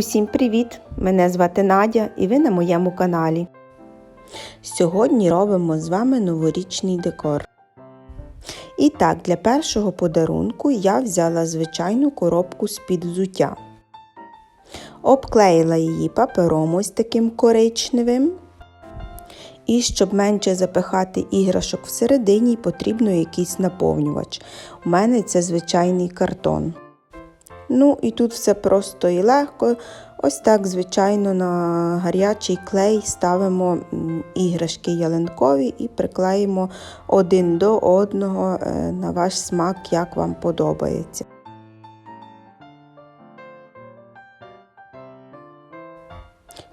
Усім привіт! Мене звати Надя і ви на моєму каналі. Сьогодні робимо з вами новорічний декор. І так, для першого подарунку я взяла звичайну коробку з-під взуття. Обклеїла її папером ось таким коричневим. І щоб менше запихати іграшок всередині, потрібно якийсь наповнювач. У мене це звичайний картон. Ну і тут все просто і легко. Ось так, звичайно, на гарячий клей ставимо іграшки ялинкові і приклеїмо один до одного е, на ваш смак, як вам подобається.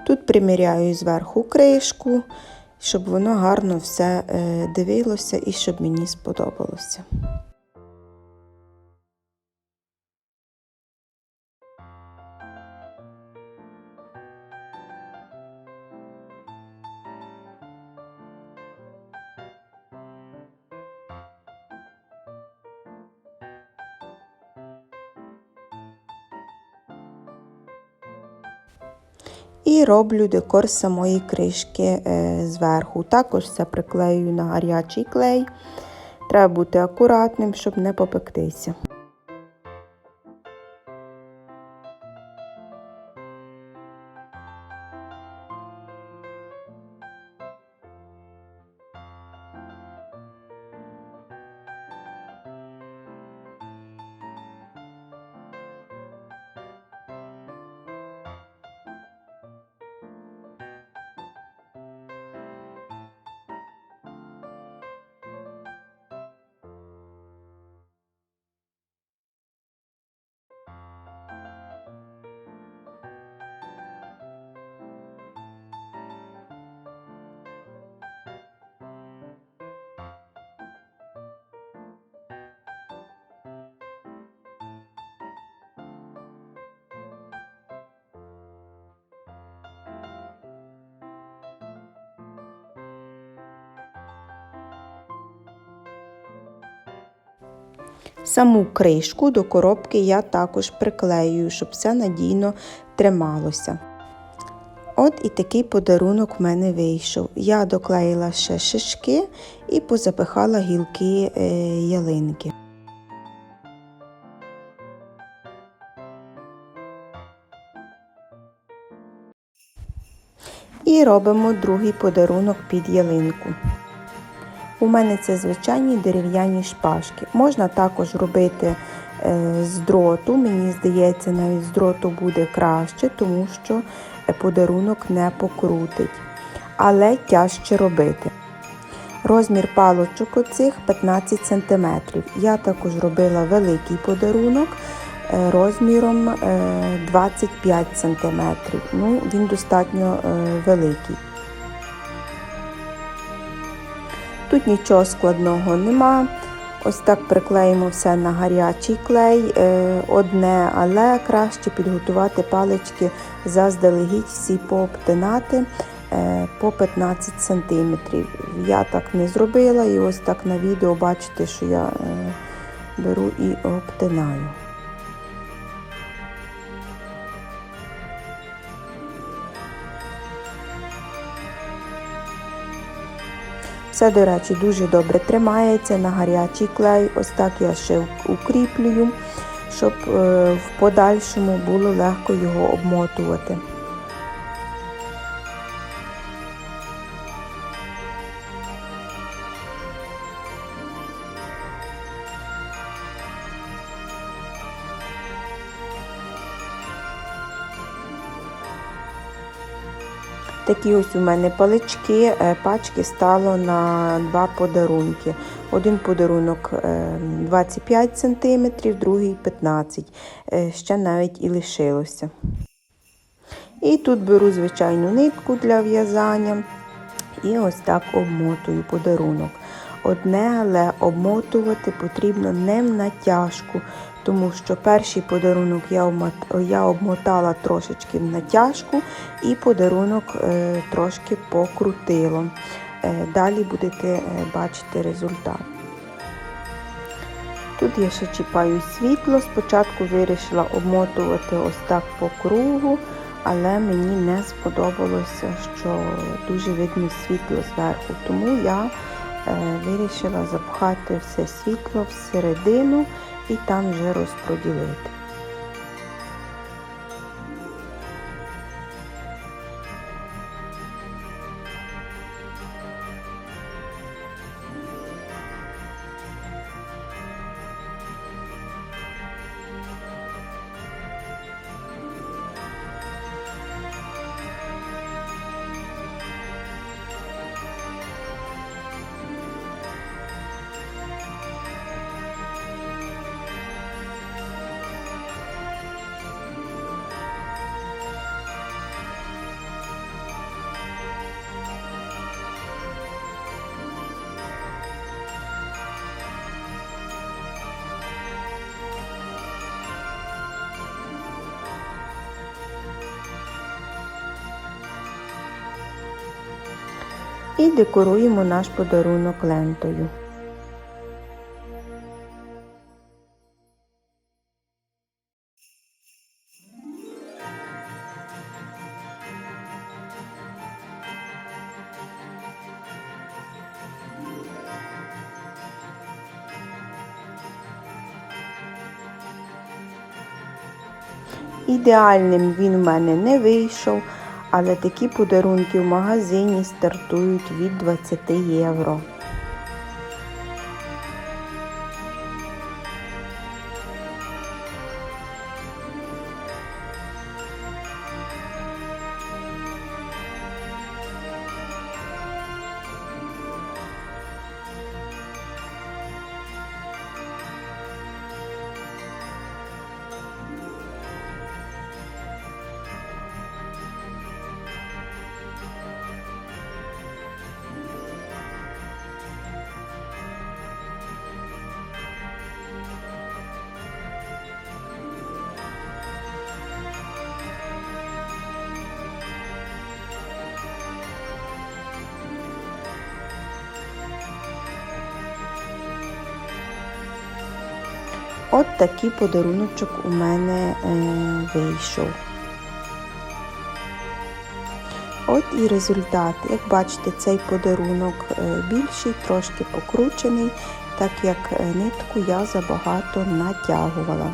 Тут приміряю зверху кришку, щоб воно гарно все е, дивилося і щоб мені сподобалося. І роблю декор самої кришки е, зверху. Також все приклею на гарячий клей. Треба бути акуратним, щоб не попектися. Саму кришку до коробки я також приклеюю, щоб все надійно трималося. От і такий подарунок в мене вийшов. Я доклеїла ще шишки і позапихала гілки е, ялинки. І робимо другий подарунок під ялинку. У мене це звичайні дерев'яні шпажки. Можна також робити е, з дроту. Мені здається, навіть з дроту буде краще, тому що подарунок не покрутить. Але тяжче робити. Розмір палочок оцих 15 см. Я також робила великий подарунок е, розміром 25 см. Ну, Він достатньо е, великий. Тут нічого складного нема. Ось так приклеїмо все на гарячий клей одне, але краще підготувати палички заздалегідь, всі пообтинати по 15 см. Я так не зробила і ось так на відео бачите, що я беру і обтинаю. Все, до речі, дуже добре тримається на гарячий клей. Ось так я ще укріплюю, щоб в подальшому було легко його обмотувати. Такі ось у мене палички, пачки стало на два подарунки. Один подарунок 25 см, другий 15 Ще навіть і лишилося. І тут беру звичайну нитку для в'язання і ось так обмотую подарунок. Одне, але обмотувати потрібно не в натяжку, тому що перший подарунок я обмотала трошечки в натяжку і подарунок е, трошки покрутило. Е, далі будете е, бачити результат. Тут я ще чіпаю світло. Спочатку вирішила обмотувати ось так по кругу, але мені не сподобалося, що дуже видно світло зверху. Тому я вирішила запхати все світло всередину і там вже розподілити. І декоруємо наш подарунок лентою. Ідеальним він в мене не вийшов, але такі подарунки в магазині стартують від 20 євро. От такий подаруночок у мене е, вийшов. От і результат. Як бачите, цей подарунок е, більший, трошки покручений, так як е, нитку я забагато натягувала.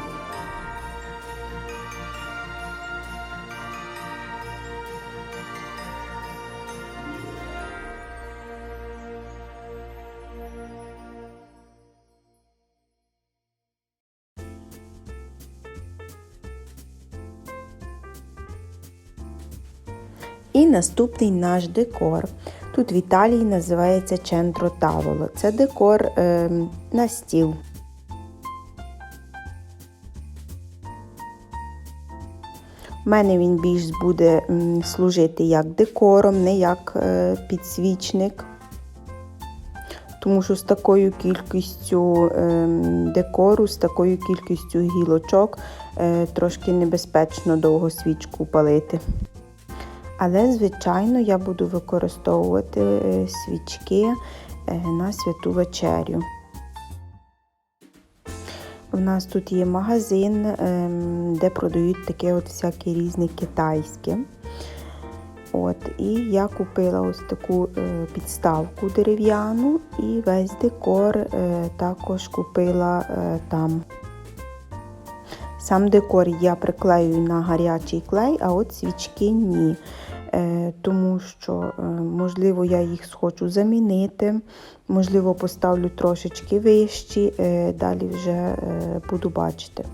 І наступний наш декор. Тут в Італії називається Центро Таволо. Це декор е, на стіл. У мене він більш буде служити як декором, не як е, підсвічник. Тому що з такою кількістю е, декору, з такою кількістю гілочок е, трошки небезпечно довго свічку палити. Але, звичайно, я буду використовувати е, свічки е, на святу вечерю. У нас тут є магазин, ем, де продають таке от всякі різні китайське. От, І я купила ось таку е, підставку дерев'яну і весь декор також купила там. Сам декор я приклею на гарячий клей, а от свічки ні. Тому що, можливо, я їх схочу замінити, можливо, поставлю трошечки вищі, далі вже буду бачити.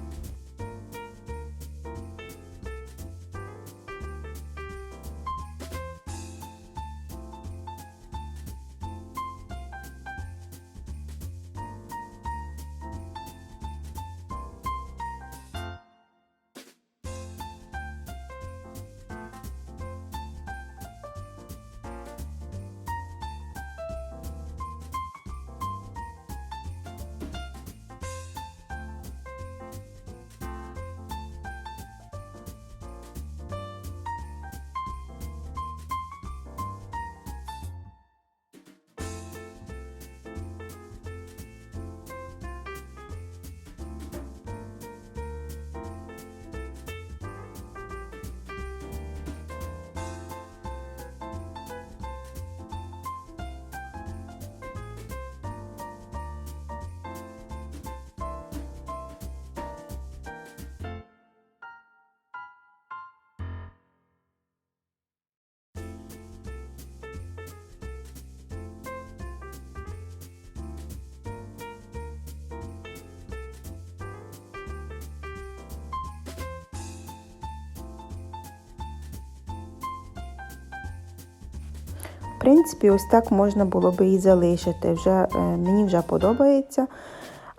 В принципі, ось так можна було би і залишити. Вже, е, мені вже подобається,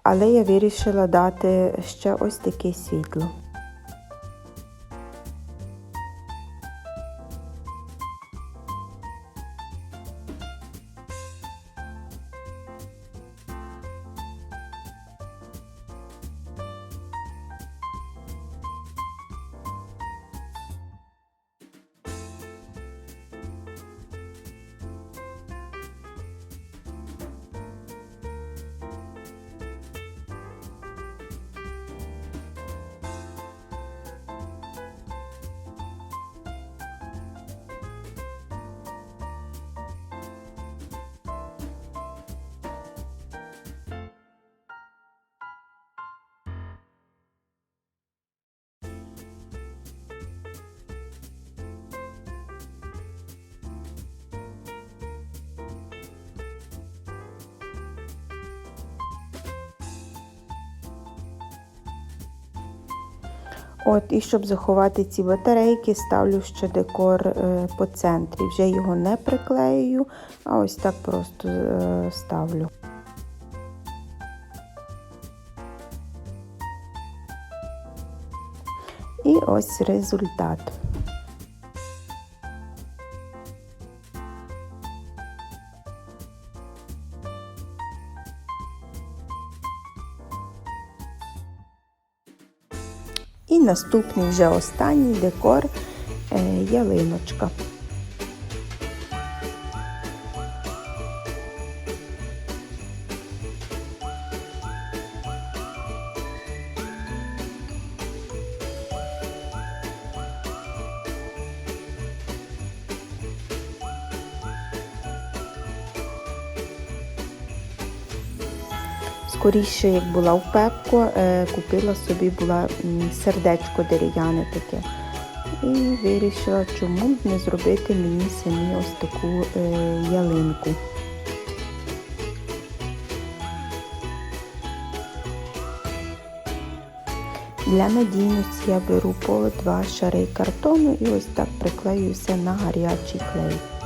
але я вирішила дати ще ось таке світло. От, І щоб заховати ці батарейки, ставлю ще декор е, по центрі. Вже його не приклеюю, а ось так просто е, ставлю. І ось результат. І наступний вже останній декор е, ялиночка. Скоріше, як була в Пепко, е, купила собі була сердечко дерев'яне таке. І вирішила, чому б не зробити мені самі ось таку е, ялинку. Для надійності я беру по два шари картону і ось так приклею все на гарячий клей.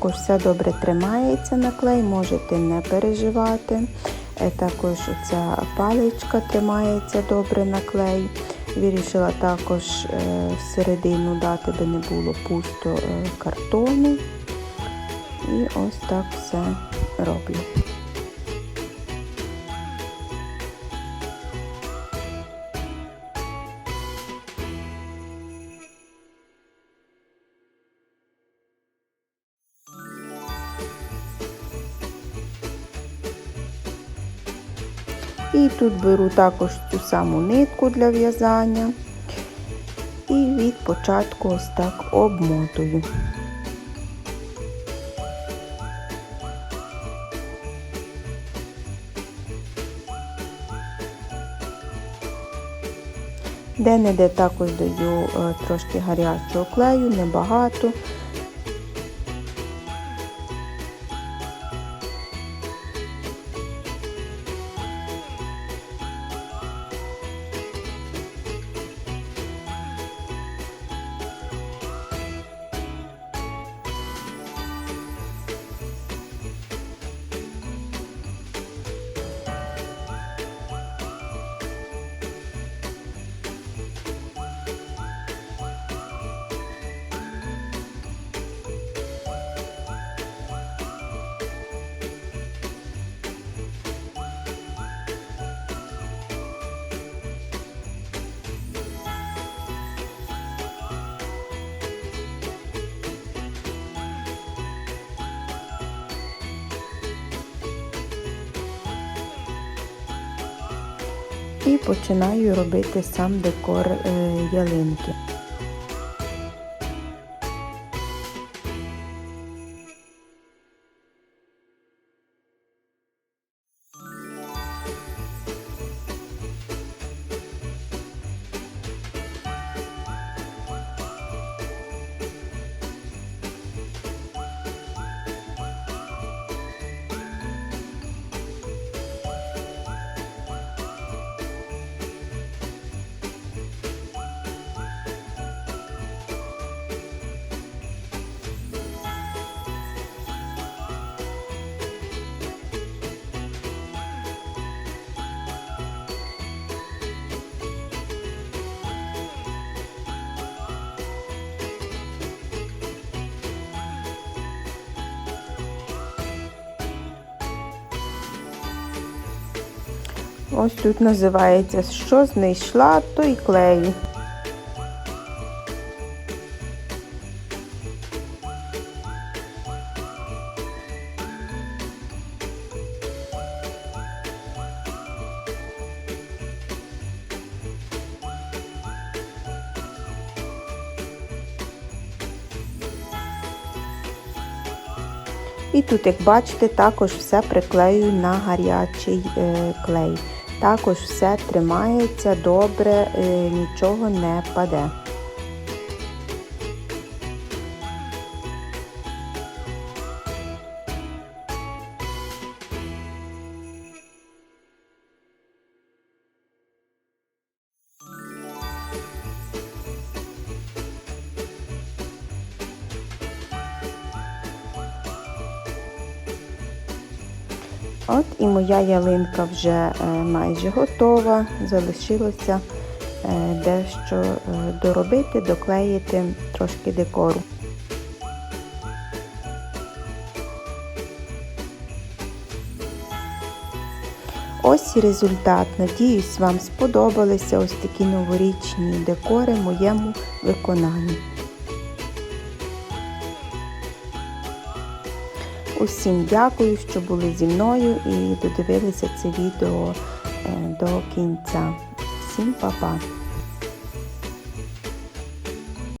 Також все добре тримається на клей, можете не переживати. Е, Також ця паличка тримається добре на клей. Вирішила також е, всередину дати, би не було пусто е, картону. І ось так все роблю. І тут беру також цю саму нитку для в'язання. І від початку ось так обмотую. Де-не-де також даю е, трошки гарячого клею, небагато. І починаю робити сам декор е, ялинки. Ось тут називається Що знайшла, то й клею. Тут, як бачите, також все приклею на гарячий е, клей. Також все тримається добре, е, нічого не паде. Моя ялинка вже е, майже готова. Залишилося е, дещо е, доробити, доклеїти трошки декору. Ось і результат. Надіюсь, вам сподобалися ось такі новорічні декори моєму виконанні. Усім дякую, що були зі мною і додивилися це відео е, до кінця. Всім па-па!